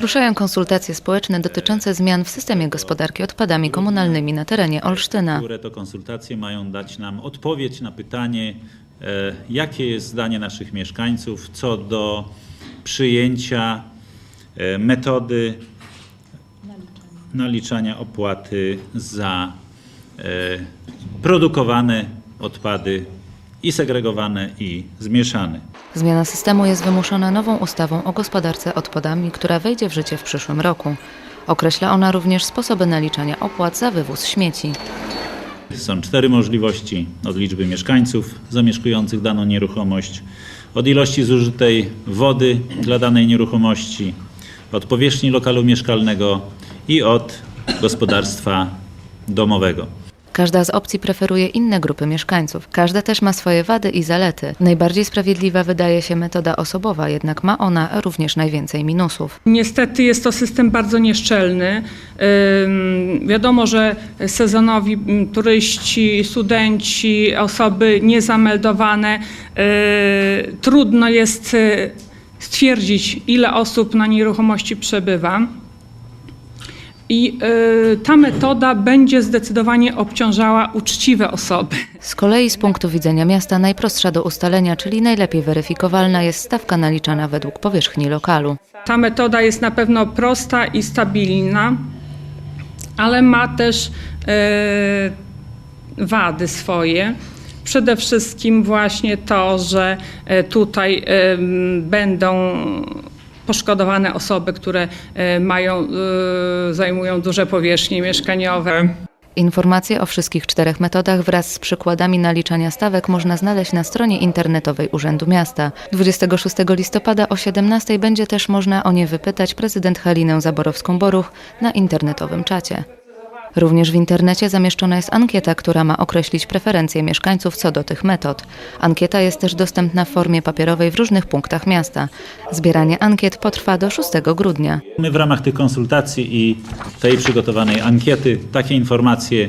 Ruszają konsultacje społeczne dotyczące zmian w systemie gospodarki odpadami komunalnymi na terenie Olsztyna. które to konsultacje mają dać nam odpowiedź na pytanie, e, jakie jest zdanie naszych mieszkańców co do przyjęcia e, metody naliczania opłaty za e, produkowane odpady i segregowane i zmieszane. Zmiana systemu jest wymuszona nową ustawą o gospodarce odpadami, która wejdzie w życie w przyszłym roku. Określa ona również sposoby naliczania opłat za wywóz śmieci. Są cztery możliwości od liczby mieszkańców zamieszkujących daną nieruchomość, od ilości zużytej wody dla danej nieruchomości, od powierzchni lokalu mieszkalnego i od gospodarstwa domowego. Każda z opcji preferuje inne grupy mieszkańców. Każda też ma swoje wady i zalety. Najbardziej sprawiedliwa wydaje się metoda osobowa, jednak ma ona również najwięcej minusów. Niestety jest to system bardzo nieszczelny. Wiadomo, że sezonowi turyści, studenci, osoby niezameldowane, y, trudno jest y, stwierdzić, ile osób na nieruchomości przebywa. I y, ta metoda będzie zdecydowanie obciążała uczciwe osoby. Z kolei z punktu widzenia miasta najprostsza do ustalenia, czyli najlepiej weryfikowalna jest stawka naliczana według powierzchni lokalu. Ta metoda jest na pewno prosta i stabilna, ale ma też e, wady swoje. Przede wszystkim właśnie to, że e, tutaj m, będą poszkodowane osoby, które e, mają, e, zajmują duże powierzchnie mieszkaniowe. Informacje o wszystkich czterech metodach wraz z przykładami naliczania stawek można znaleźć na stronie internetowej Urzędu Miasta. 26 listopada o 17 będzie też można o nie wypytać prezydent Halinę Zaborowską-Boruch na internetowym czacie. Również w internecie zamieszczona jest ankieta, która ma określić preferencje mieszkańców co do tych metod. Ankieta jest też dostępna w formie papierowej w różnych punktach miasta. Zbieranie ankiet potrwa do 6 grudnia. My w ramach tych konsultacji i tej przygotowanej ankiety takie informacje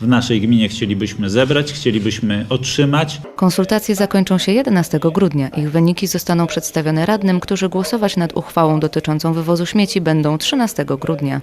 w naszej gminie chcielibyśmy zebrać, chcielibyśmy otrzymać. Konsultacje zakończą się 11 grudnia. Ich wyniki zostaną przedstawione radnym, którzy głosować nad uchwałą dotyczącą wywozu śmieci będą 13 grudnia.